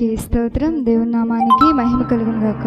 దేవునికి స్తోత్రం. దేవునామానికి మహిమ కలిగిన గాక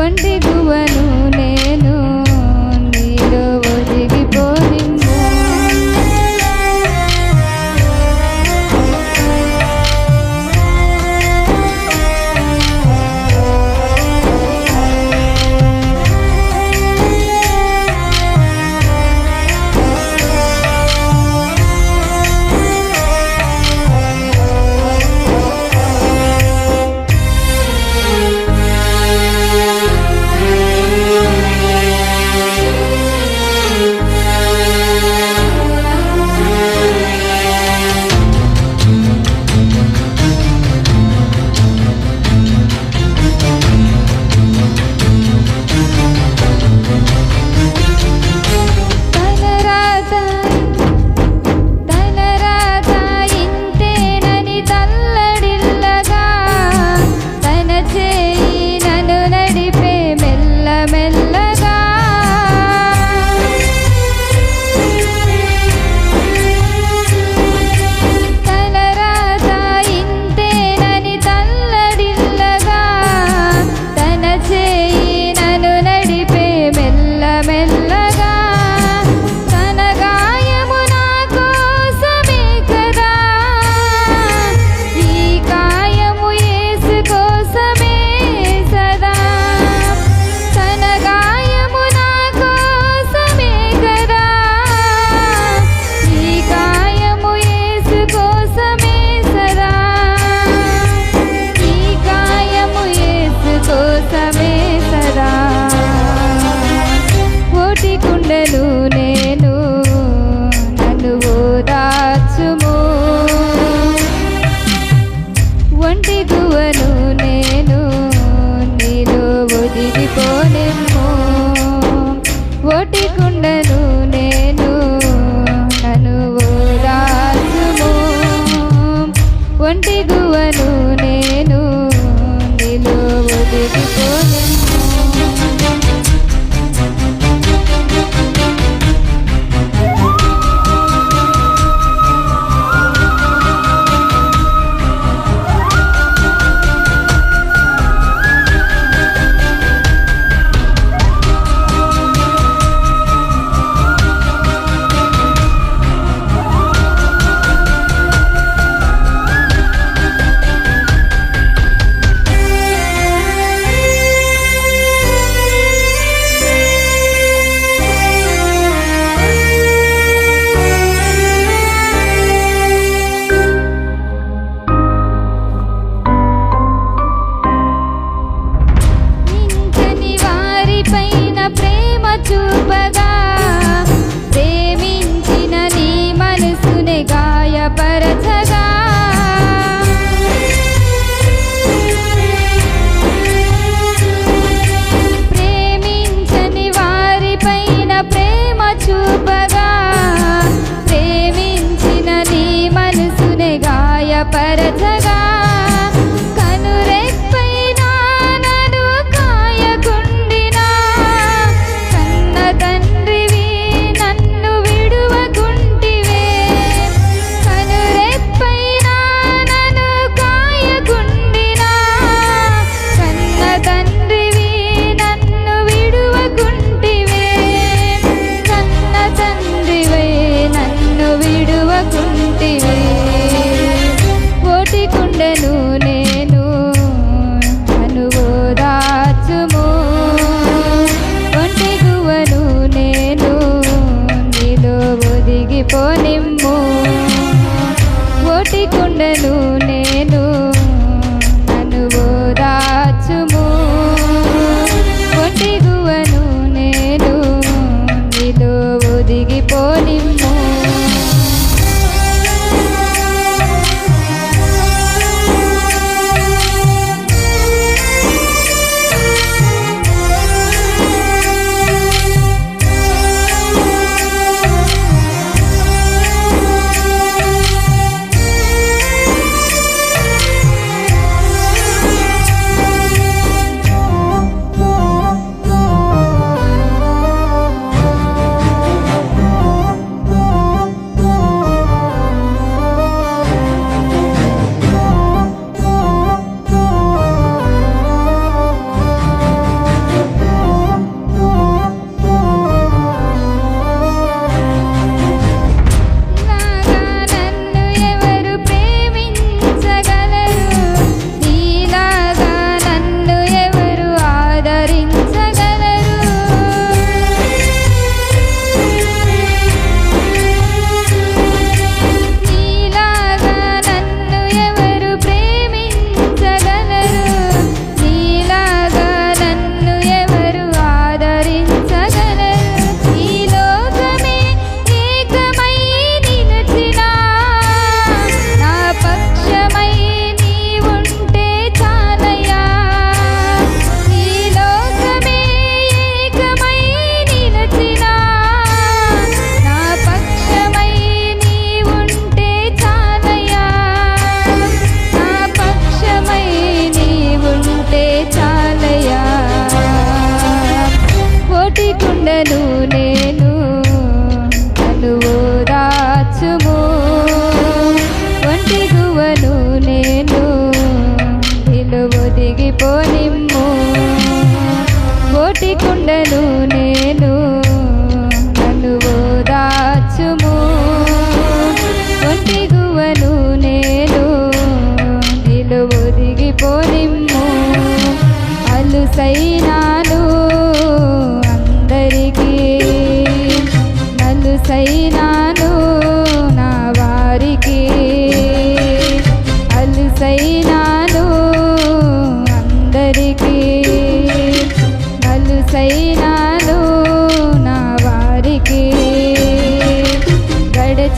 ఒంటెగువను ఒంటి గువను నేను నీలో ఒదిగిపోనేమో ఓటి కుండను నేను నన్ను ఓదార్చుము. ఒంటి గువను నేను నీలో ఒదిగిపోనేమో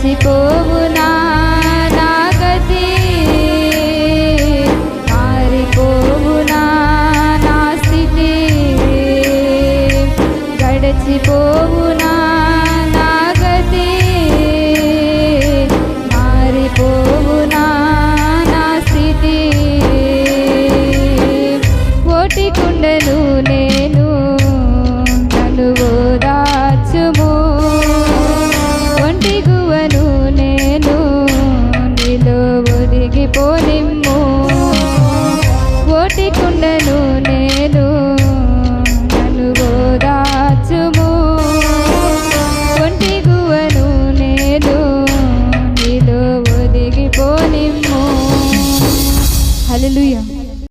Sipo ఒదిగిపోనిమ్ము ఓటి